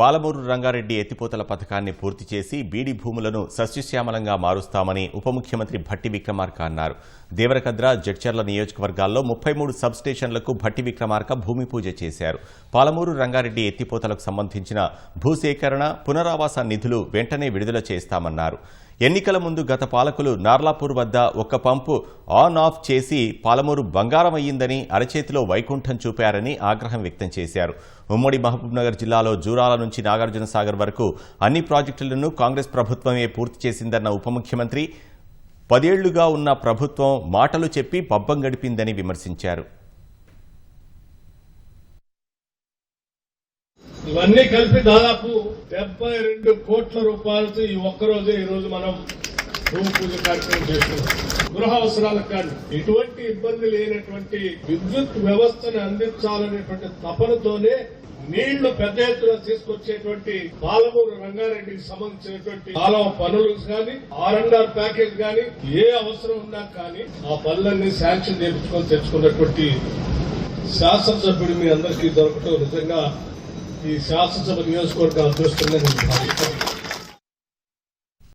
పాలమూరు రంగారెడ్డి ఎత్తిపోతల పథకాన్ని పూర్తి చేసి బీడి భూములను సస్యశ్యామలంగా మారుస్తామని ఉప ముఖ్యమంత్రి భట్టి విక్రమార్క అన్నారు. దేవరకద్ర జడ్చర్ల నియోజకవర్గాల్లో ముప్పై మూడు సబ్ స్టేషన్లకు భట్టి విక్రమార్క భూమి పూజ చేశారు. పాలమూరు రంగారెడ్డి ఎత్తిపోతలకు సంబంధించిన భూసేకరణ పునరావాస నిధులు వెంటనే విడుదల చేస్తామన్నారు. ఎన్నికల ముందు గత పాలకులు నార్లాపూర్ వద్ద ఒక పంపు ఆన్ ఆఫ్ చేసి పాలమూరు బంగారం అయ్యిందని అరచేతిలో వైకుంఠం చూపారని ఆగ్రహం వ్యక్తం చేశారు. ఉమ్మడి మహబూబ్నగర్ జిల్లాలో జూరాల నుంచి నాగార్జున సాగర్ వరకు అన్ని ప్రాజెక్టులను కాంగ్రెస్ ప్రభుత్వమే పూర్తి చేసిందన్న ఉప ముఖ్యమంత్రి పదేళ్ళుగా ఉన్న ప్రభుత్వం మాటలు చెప్పి పబ్బం గడిపిందని విమర్శించారు. ఇవన్నీ కలిపి దాదాపు డెబ్బై రెండు కోట్ల రూపాయలతో ఈ ఒక్కరోజే ఈ రోజు మనం భూమి పూజ కార్యక్రమం చేస్తున్నాం. గృహ అవసరాలకు కానీ ఎటువంటి ఇబ్బంది లేనటువంటి విద్యుత్ వ్యవస్థను అందించాలనేటువంటి తపనతోనే నీళ్ళు పెద్ద ఎత్తున తీసుకొచ్చేటువంటి పాలమూరు రంగారెడ్డికి సంబంధించినటువంటి కాలువ పనులు కానీ ఆర్ ప్యాకేజ్ కానీ ఏ అవసరం ఉన్నా కానీ ఆ పనులన్నీ శాంక్షన్ చేయించుకొని తెచ్చుకున్నటువంటి శాసనసభ్యుడు మీ అందరికీ దొరకటం నిజంగా ఈ శాసనసభ నియోజకవర్గ అదృష్టంగా నేను భావిస్తాను